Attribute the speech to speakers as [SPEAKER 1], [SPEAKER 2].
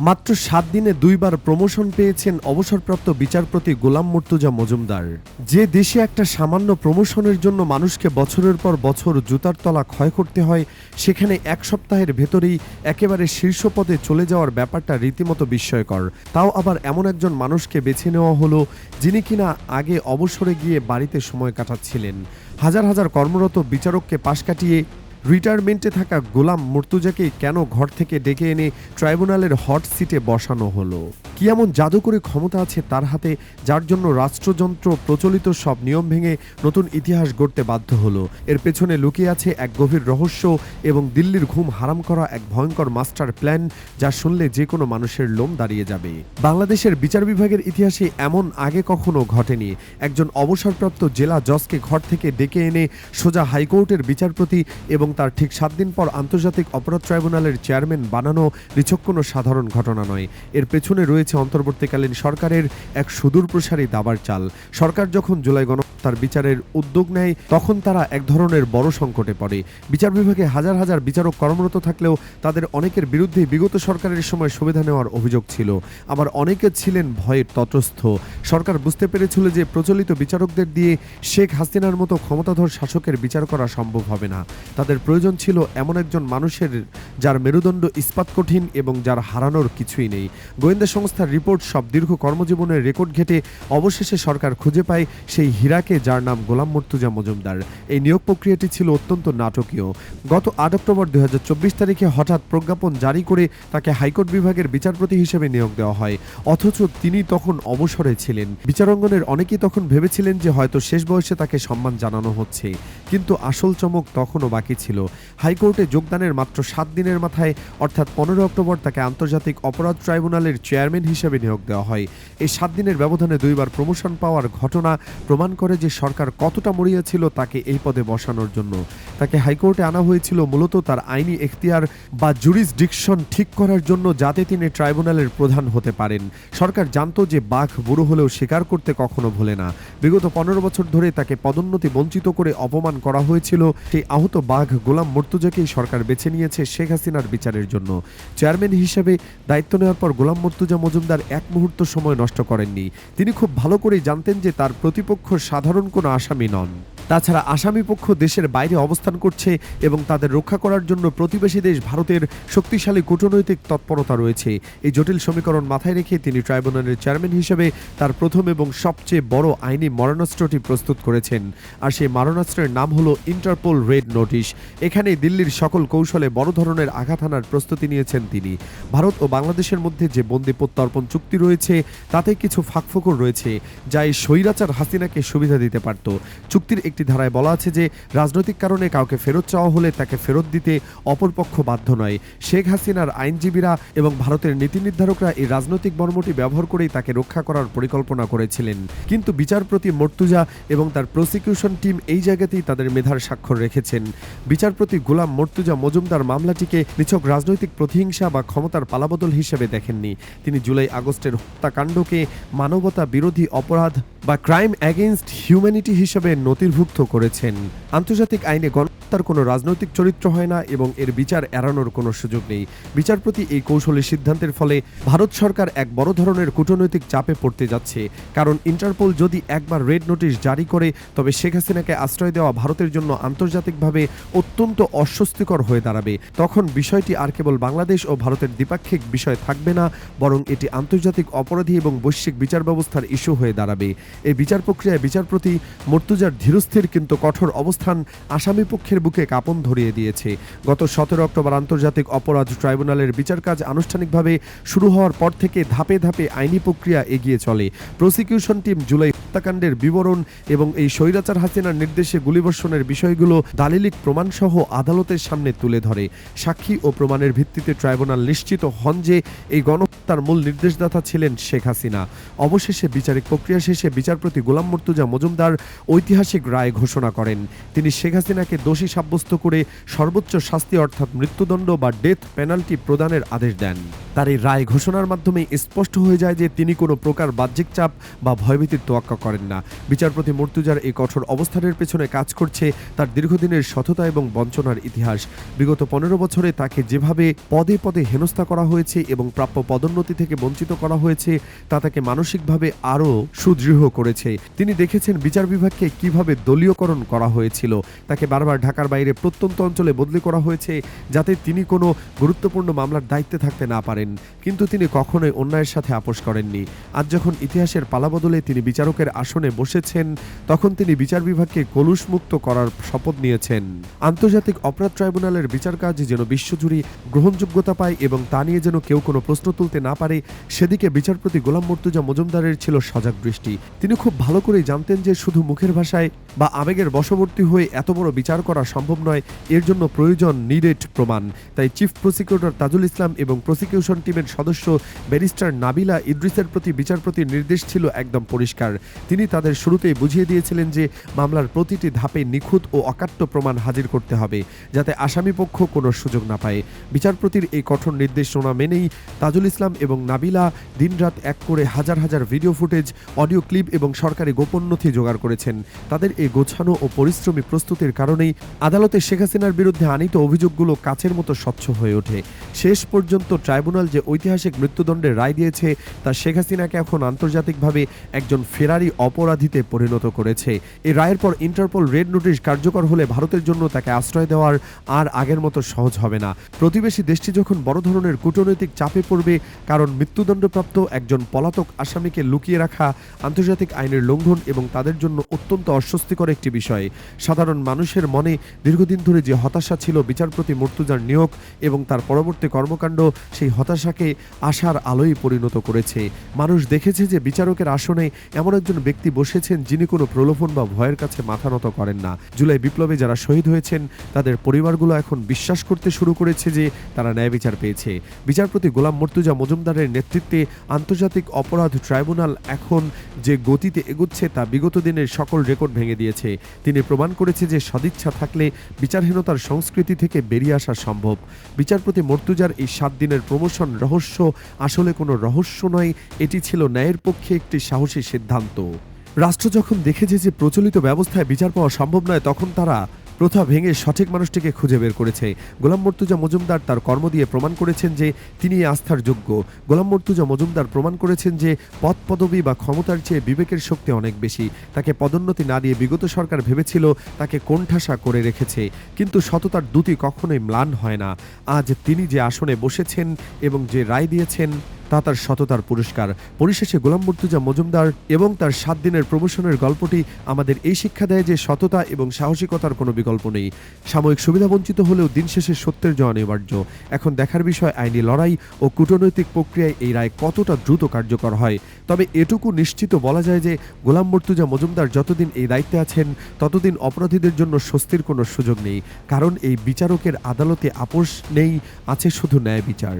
[SPEAKER 1] মাত্র সাত দিনে দুইবার প্রমোশন পেয়েছেন অবসরপ্রাপ্ত বিচারপতি গোলাম মুর্তুজা মজুমদার। যে দেশে একটা সামান্য প্রমোশনের জন্য মানুষকে বছরের পর বছর জুতার তলা ক্ষয় করতে হয়, সেখানে এক সপ্তাহের ভেতরেই একেবারে শীর্ষ পদে চলে যাওয়ার ব্যাপারটা রীতিমতো বিস্ময়কর। তাও আবার এমন একজন মানুষকে বেছে নেওয়া হলো, যিনি কিনা আগে অবসরে গিয়ে বাড়িতে সময় কাটাচ্ছিলেন। হাজার হাজার কর্মরত বিচারককে পাশ কাটিয়ে রিটায়ারমেন্টে থাকা গোলাম মর্তুজাকে কেন ঘর থেকে ডেকে এনে ট্রাইব্যুনালের হট সিটে বসানো হলো? কি এমন জাদুকরী ক্ষমতা আছে তার হাতে যার জন্য রাষ্ট্রযন্ত্র প্রচলিত সব নিয়ম ভেঙে নতুন ইতিহাস গড়তে বাধ্য হলো? এর পেছনে লুকিয়ে আছে এক গভীর রহস্য এবং দিল্লির ঘুম হারাম করা এক ভয়ঙ্কর মাস্টার প্ল্যান যা শুনলে যে কোনো মানুষের লোম দাঁড়িয়ে যাবে। বাংলাদেশের বিচার বিভাগের ইতিহাসে এমন আগে কখনো ঘটেনি। একজন অবসরপ্রাপ্ত জেলা জজকে ঘর থেকে ডেকে এনে সোজা হাইকোর্টের বিচারপতি এবং তার ঠিক সাত দিন পর আন্তর্জাতিক অপরাধ ট্রাইব্যুনালের চেয়ারম্যান বানানো নিছক কোনো সাধারণ ঘটনা নয়। এর পেছনে রয়েছে অন্তর্বর্তীকালীন সরকারের এক সুদূরপ্রসারী দাবার চাল। সরকার যখন জুলাই গণহত্যার বিচারের উদ্যোগ নেয়, তখন তারা এক ধরনের বড় সংকটে পড়ে। বিচার বিভাগে হাজার হাজার বিচারক কর্মরত থাকলেও তাদের অনেকের বিরুদ্ধে বিগত সরকারের সময় সুবিধা নেওয়ার অভিযোগ ছিল। আবার অনেকে ছিলেন ভয়ে তটস্থ। সরকার বুঝতে পেরেছিল যে প্রচলিত বিচারকদের দিয়ে শেখ হাসিনার মতো ক্ষমতাধর শাসকের বিচার করা সম্ভব হবে না। তাদের প্রয়োজন ছিল এমন একজন মানুষের যার মেরুদণ্ড ইস্পাত কঠিন এবং যার হারানোর কিছুই নেই। গোয়েন্দা সংস্থার রিপোর্ট সব দীর্ঘ কর্মজীবনের রেকর্ড ঘেটে অবশেষে সরকার খুঁজে পায় সেই হীরাকে যার নাম গোলাম মর্তুজা মজুমদার। এই নিয়োগ প্রক্রিয়াটি ছিল অত্যন্ত নাটকীয়। গত আট অক্টোবর দুই তারিখে হঠাৎ প্রজ্ঞাপন জারি করে তাকে হাইকোর্ট বিভাগের বিচারপতি হিসেবে নিয়োগ দেওয়া হয়। অথচ তিনি তখন অবসরে ছিলেন। বিচারাঙ্গনের অনেকেই তখন ভেবেছিলেন যে হয়তো শেষ বয়সে তাকে সম্মান জানানো হচ্ছে। কিন্তু আসল চমক তখনও বাকি ছিল। হাইকোর্টে যোগদানের মাত্র সাত দিনের মাথায়, অর্থাৎ পনেরো অক্টোবর তাকে আন্তর্জাতিক অপরাধ ট্রাইব্যুনালের চেয়ারম্যান হিসেবে নিয়োগ দেওয়া হয়। এই সাত দিনের ব্যবধানে দুইবার প্রমোশন পাওয়ার ঘটনা প্রমাণ করে যে সরকার কতটা মরিয়াছিল তাকে এই পদে বসানোর জন্য। তাকে হাইকোর্টে আনা হয়েছিল মূলত তার আইনি এখতিয়ার বা জুরিসডিকশন ঠিক করার জন্য যাতে তিনি ট্রাইব্যুনালের প্রধান হতে পারেন। সরকার জানতো যে বাঘ বুড়ো হলেও স্বীকার করতে কখনো ভোলে না। বিগত পনেরো বছর ধরে তাকে পদোন্নতি বঞ্চিত করে অপমান করা হয়েছিল। সেই আহত বাঘ গোলাম মর্তুজাকেই সরকার বেছে নিয়েছে শেখ হাসিনার বিচারের জন্য। চেয়ারম্যান হিসেবে দায়িত্ব নেওয়ার পর গোলাম মর্তুজা মজুমদার এক মুহূর্ত সময় নষ্ট করেননি। তিনি খুব ভালো করেই জানতেন যে তার প্রতিপক্ষ সাধারণ কোনো আসামি নন। তাছাড়া আসামি পক্ষ দেশের বাইরে অবস্থান করছে এবং তাদের রক্ষা করার জন্য প্রতিবেশী দেশ ভারতের শক্তিশালী কূটনৈতিক তৎপরতা রয়েছে। এই জটিল সমীকরণ মাথায় রেখে তিনি ট্রাইব্যুনালের চেয়ারম্যান হিসেবে তার প্রথম এবং সবচেয়ে বড় আইনি মরণাস্ত্রটি প্রস্তুত করেছেন। আর সেই মারণাস্ত্রের নাম হলো ইন্টারপোল রেড নোটিশ। এখানে দিল্লির সকল কৌশলে বড় ধরনের আঘাত হানার প্রস্তুতি নিয়েছেন তিনি। ভারত ও বাংলাদেশের মধ্যে যে বন্দি প্রত্যর্পণ চুক্তি রয়েছে, তাতে কিছু ফাঁকফোকর রয়েছে, যা এই স্বৈরাচার হাসিনাকে সুবিধা দিতে পারত। চুক্তির একটি ধারায় বলা আছে যে, রাজনৈতিক কারণে কাউকে ফেরত চাওয়া হলে তাকে ফেরত দিতে অপরপক্ষ বাধ্য নয়। শেখ হাসিনার আইনজীবীরা এবং ভারতের নীতি নির্ধারকরা এই রাজনৈতিক মর্মটি ব্যবহার করেই তাকে রক্ষা করার পরিকল্পনা করেছিলেন। কিন্তু বিচারপতি মর্তুজা এবং তার প্রসিকিউশন টিম এই জায়গাতেই তাদের মেধার স্বাক্ষর রেখেছেন। বিচারপতি গোলাম মর্তুজা মজুমদার মামলাটিকে নিছক রাজনৈতিক প্রতিহিংসা বা ক্ষমতার পালাবদল হিসেবে দেখেননি। তিনি জুলাই আগস্টের হত্যাকাণ্ডকে মানবতা বিরোধী অপরাধ বা ক্রাইম অ্যাগেনস্ট হিউম্যানিটি হিসেবে নথিভুক্ত করেছেন। আন্তর্জাতিক আইনে গণহত্যার কোনো রাজনৈতিক চরিত্র হয় না এবং এর বিচার এড়ানোর কোনো সুযোগ নেই। বিচারপতি এই কৌশলী সিদ্ধান্তের ফলে ভারত সরকার এক বড় ধরনের কূটনৈতিক চাপে পড়তে যাচ্ছে। কারণ ইন্টারপোল যদি একবার রেড নোটিশ জারি করে, তবে শেখ হাসিনাকে আশ্রয় দেওয়া ভারতের জন্য আন্তর্জাতিকভাবে অত্যন্ত অস্বস্তিকর হয়ে দাঁড়াবে। তখন বিষয়টি আর কেবল বাংলাদেশ ও ভারতের দ্বিপাক্ষিক বিষয় থাকবে না, বরং এটি আন্তর্জাতিক অপরাধী এবং বৈশ্বিক বিচার ব্যবস্থার ইস্যু হয়ে দাঁড়াবে। এই বিচার প্রক্রিয়ায় বিচারপতি মর্তুজার ধীরস্থির কিন্তু কঠোর অবস্থান আসামি পক্ষের বুকে কাঁপন ধরিয়ে দিয়েছে। গত সতেরো অক্টোবর আন্তর্জাতিক অপরাধ ট্রাইব্যুনালের বিচার কাজ আনুষ্ঠানিকভাবে শুরু হওয়ার পর থেকে ধাপে ধাপে আইনি প্রক্রিয়া এগিয়ে চলে। প্রসিকিউশন টিম জুলাই হত্যাকাণ্ডের বিবরণ এবং এই স্বৈরাচার হাসিনার নির্দেশে গুলিবর্ষণের বিষয়গুলো দালিলিক প্রমাণসহ আদালতের সামনে তুলে ধরে। সাক্ষী ও প্রমাণের ভিত্তিতে ট্রাইব্যুনাল নিশ্চিত হন যে এই গণহত্যার মূল নির্দেশদাতা ছিলেন শেখ হাসিনা। অবশেষে বিচারিক প্রক্রিয়া শেষে বিচারপতি গোলাম মর্তুজা মজুমদার ঐতিহাসিক রায় ঘোষণা করেন। তিনি শেখ হাসিনাকে দোষী সাব্যস্ত করে সর্বোচ্চ শাস্তি অর্থাৎ মৃত্যুদণ্ড বা ডেথ পেনাল্টি প্রদানের আদেশ দেন। তার এই রায় ঘোষণার মাধ্যমে স্পষ্ট হয়ে যায় যে তিনি কোনো প্রকার বাহ্যিক চাপ বা ভয়ভীতির তোয়াক্কা করেন না। বিচারপতি মর্তুজার এই কঠোর অবস্থানের পেছনে কাজ করছে তার দীর্ঘদিনের সততা এবং বঞ্চনার ইতিহাস। বিগত পনেরো বছরে তাকে যেভাবে পদে পদে হেনস্থা করা হয়েছে এবং প্রাপ্য পদোন্নতি থেকে বঞ্চিত করা হয়েছে, তা তাকে মানসিকভাবে আরও সুদৃঢ় করেছে। তিনি দেখেছেন বিচার বিভাগকে কীভাবে দলীয়করণ করা হয়েছিল। তাকে বারবার ঢাকার বাইরে প্রত্যন্ত অঞ্চলে বদলি করা হয়েছে, যাতে তিনি কোনো গুরুত্বপূর্ণ মামলার দায়িত্বে থাকতে না পারেন। কিন্তু তিনি কখনোই অন্যায়ের সাথে আপোষ করেননি। আজ যখন ইতিহাসের পালাবদলে তিনি বিচারকের আসনে বসেছেন, তখন তিনি বিচার বিভাগকে কলুষমুক্ত করার শপথ নিয়েছেন। আন্তর্জাতিক অপরাধ ট্রাইব্যুনালের বিচার কাজ যেন বিশ্বজুড়ে গ্রহণযোগ্যতা পায় এবং তা নিয়ে যেন কেউ কোনো প্রশ্ন তুলতে না পারে, সেদিকে বিচারপতি গোলাম মর্তুজা মজুমদারের ছিল সজাগ দৃষ্টি। তিনি খুব ভালো করেই জানতেন যে শুধু মুখের ভাষায় বা আবেগের বশবর্তী হয়ে এত বড় বিচার করা সম্ভব নয়, এর জন্য প্রয়োজন নিডেড প্রমাণ। তাই চিফ প্রসিকিউটর তাজুল ইসলাম এবং প্রসিকিউশন টিমের সদস্য ব্যারিস্টার নাবিলা ইদ্রিসের প্রতি বিচারপতির নির্দেশ ছিল একদম পরিষ্কার। তিনি তাদের শুরুতেই বুঝিয়ে দিয়েছিলেন যে মামলার প্রতিটি ধাপে নিখুঁত ও অকাট্য প্রমাণ হাজির করতে হবে, যাতে আসামিপক্ষ কোনো সুযোগ না পায়। বিচারপতির এই কঠোর নির্দেশনা মেনেই তাজুল ইসলাম এবং নাবিলা দিনরাত এক করে হাজার হাজার ভিডিও ফুটেজ, অডিও ক্লিপ এবং সরকারি গোপন নথি জোগাড় করেছেন। তাদের এই গোছানো ও পরিশ্রমী প্রস্তুতির কারণেই আদালতে শেখ হাসিনার বিরুদ্ধে আনিত অভিযোগগুলো কাছের মতো স্বচ্ছ হয়ে ওঠে। শেষ পর্যন্ত ট্রাইব্যুনাল যে ঐতিহাসিক মৃত্যুদণ্ডের রায় দিয়েছে, তা শেখ হাসিনাকে এখন আন্তর্জাতিকভাবে একজন ফেরারি অপরাধীতে পরিণত করেছে। এই রায়ের পর ইন্টারপোল রেড নোটিশ কার্যকর হলে ভারতের জন্য তাকে আশ্রয় দেওয়ার আর আগের মতো সহজ হবে না। প্রতিবেশী দেশটি যখন বড় ধরনের কূটনৈতিক চাপে পড়বে, কারণ মৃত্যুদণ্ডপ্রাপ্ত একজন পলাতক আসামিকে লুকিয়ে রাখা, আন্তর্জাতিক আইনের লঙ্ঘন এবং তাদের জন্য অত্যন্ত অস্বস্তিকর একটি বিষয়। সাধারণ মানুষের মনে দীর্ঘদিন ধরে যে হতাশা ছিল, বিচারপতি মর্তুজার নিয়োগ এবং তার পরবর্তী কর্মকাণ্ড, সেই হতাশাকে আশার আলোয় পরিণত করেছে। মানুষ দেখেছে যে বিচারকের আসনে এমন একজন ব্যক্তি বসেছেন যিনি কোনো প্রলোভন বা ভয়ের কাছে মাথা নত করেন না। জুলাই বিপ্লবে যারা শহীদ হয়েছেন, তাদের পরিবারগুলো এখন বিশ্বাস করতে শুরু করেছে যে তারা ন্যায় বিচার পেয়েছে। বিচারপতি গোলাম মর্তুজা মজুমদারের নেতৃত্বে আন্তর্জাতিক অপরাধ ট্রাইব্যুনাল এখন যে গতিতে এগুচ্ছে তা বিগত দিনের সকল রেকর্ড ভেঙে দিয়েছে। তিনি প্রমাণ করেছে যে সদিচ্ছা থাকলে বিচারহীনতার সংস্কৃতি থেকে বেরিয়ে আসা সম্ভব। বিচারপতি মর্তুজার এই সাত দিনের প্রমোশন রহস্য আসলে কোনো রহস্য নয়, এটি ছিল ন্যায়ের পক্ষে একটি সাহসী সিদ্ধান্ত। রাষ্ট্র যখন দেখেছে যে প্রচলিত ব্যবস্থায় বিচার পাওয়া সম্ভব নয়, তখন তারা প্রথা ভেঙে সঠিক মানুষটিকে খুঁজে বের করেছে। গোলাম মর্তুজা মজুমদার তার কর্ম দিয়ে প্রমাণ করেছেন যে তিনি আস্থার যোগ্য। গোলাম মর্তুজা মজুমদার প্রমাণ করেছেন যে পদ, পদবি বা ক্ষমতার চেয়ে বিবেকের শক্তি অনেক বেশি। তাকে পদোন্নতি না দিয়ে বিগত সরকার ভেবেছিল তাকে কোণঠাসা করে রেখেছে। কিন্তু সততার দুটি কখনোই ম্লান হয় না। আজ তিনি যে আসনে বসেছেন এবং যে রায় দিয়েছেন তা তার সততার পুরস্কার। পরিশেষে গোলাম মুর্তুজা মজুমদার এবং তার সাত দিনের প্রমোশনের গল্পটি আমাদের এই শিক্ষা দেয় যে সততা এবং সাহসিকতার কোনো বিকল্প নেই। সাময়িক সুবিধাবঞ্চিত হলেও দিন শেষে সত্যের জয় অনিবার্য। এখন দেখার বিষয়, আইনি লড়াই ও কূটনৈতিক প্রক্রিয়ায় এই রায় কতটা দ্রুত কার্যকর হয়? তবে এটুকু নিশ্চিত বলা যায় যে গোলাম মর্তুজা মজুমদার যতদিন এই দায়িত্বে আছেন, ততদিন অপরাধীদের জন্য স্বস্তির কোনো সুযোগ নেই। কারণ এই বিচারকের আদালতে আপোষ নেই, আছে শুধু ন্যায় বিচার।